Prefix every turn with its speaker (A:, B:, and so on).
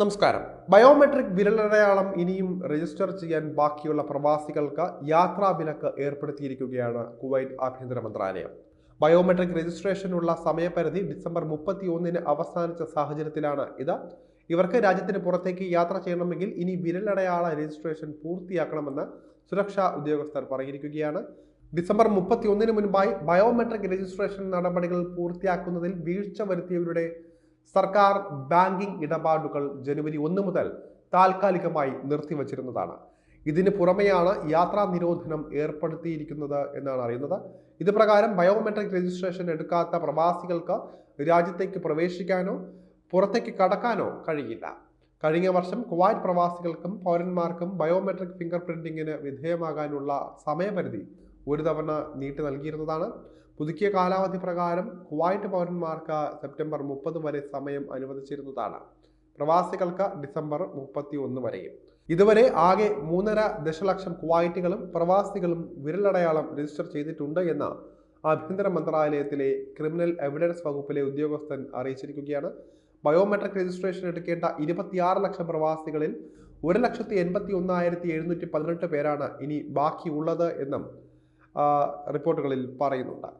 A: നമസ്കാരം. ബയോമെട്രിക് വിരലടയാളം ഇനിയും രജിസ്റ്റർ ചെയ്യാൻ ബാക്കിയുള്ള പ്രവാസികൾക്ക് യാത്രാ വിലക്ക് ഏർപ്പെടുത്തിയിരിക്കുകയാണ് കുവൈറ്റ് ആഭ്യന്തര മന്ത്രാലയം. ബയോമെട്രിക് രജിസ്ട്രേഷനുള്ള സമയപരിധി ഡിസംബർ മുപ്പത്തി ഒന്നിന് അവസാനിച്ച സാഹചര്യത്തിലാണ് ഇത്. ഇവർക്ക് രാജ്യത്തിന് പുറത്തേക്ക് യാത്ര ചെയ്യണമെങ്കിൽ ഇനി വിരലടയാള രജിസ്ട്രേഷൻ പൂർത്തിയാക്കണമെന്ന് സുരക്ഷാ ഉദ്യോഗസ്ഥർ പറഞ്ഞിരിക്കുകയാണ്. ഡിസംബർ മുപ്പത്തി ഒന്നിന് മുൻപായി ബയോമെട്രിക് രജിസ്ട്രേഷൻ നടപടികൾ പൂർത്തിയാക്കുന്നതിൽ വീഴ്ച വരുത്തിയവരുടെ സർക്കാർ ബാങ്കിംഗ് ഇടപാടുകൾ ജനുവരി ഒന്ന് മുതൽ താൽക്കാലികമായി നിർത്തിവച്ചിരുന്നതാണ്. ഇതിന് പുറമെയാണ് യാത്രാ നിരോധനം ഏർപ്പെടുത്തിയിരിക്കുന്നത് എന്നാണ് അറിയുന്നത്. ഇത് പ്രകാരം ബയോമെട്രിക് രജിസ്ട്രേഷൻ എടുക്കാത്ത പ്രവാസികൾക്ക് രാജ്യത്തേക്ക് പ്രവേശിക്കാനോ പുറത്തേക്ക് കടക്കാനോ കഴിയില്ല. കഴിഞ്ഞ വർഷം കുവൈറ്റ് പ്രവാസികൾക്കും പൗരന്മാർക്കും ബയോമെട്രിക് ഫിംഗർ പ്രിന്റിങ്ങിന് വിധേയമാകാനുള്ള സമയപരിധി ഒരു തവണ നീട്ടി നൽകിയിരുന്നതാണ്. പുതുക്കിയ കാലാവധി പ്രകാരം കുവൈറ്റ് പൗരന്മാർക്ക് സെപ്റ്റംബർ മുപ്പത് വരെ സമയം അനുവദിച്ചിരുന്നതാണ്. പ്രവാസികൾക്ക് ഡിസംബർ മുപ്പത്തി ഒന്ന് വരെയും. ഇതുവരെ ആകെ മൂന്നര ദശലക്ഷം കുവൈറ്റുകളും പ്രവാസികളും വിരലടയാളം രജിസ്റ്റർ ചെയ്തിട്ടുണ്ട് എന്ന് ആഭ്യന്തര മന്ത്രാലയത്തിലെ ക്രിമിനൽ എവിഡൻസ് വകുപ്പിലെ ഉദ്യോഗസ്ഥൻ അറിയിച്ചിരിക്കുകയാണ്. ബയോമെട്രിക് രജിസ്ട്രേഷൻ എടുക്കേണ്ട ഇരുപത്തിയാറ് ലക്ഷം പ്രവാസികളിൽ ഒരു ലക്ഷത്തി എൺപത്തി ഒന്നായിരത്തി എഴുന്നൂറ്റി പതിനെട്ട് പേരാണ് ഇനി ബാക്കിയുള്ളത് എന്നും റിപ്പോർട്ടുകളിൽ പറയുന്നുണ്ട്.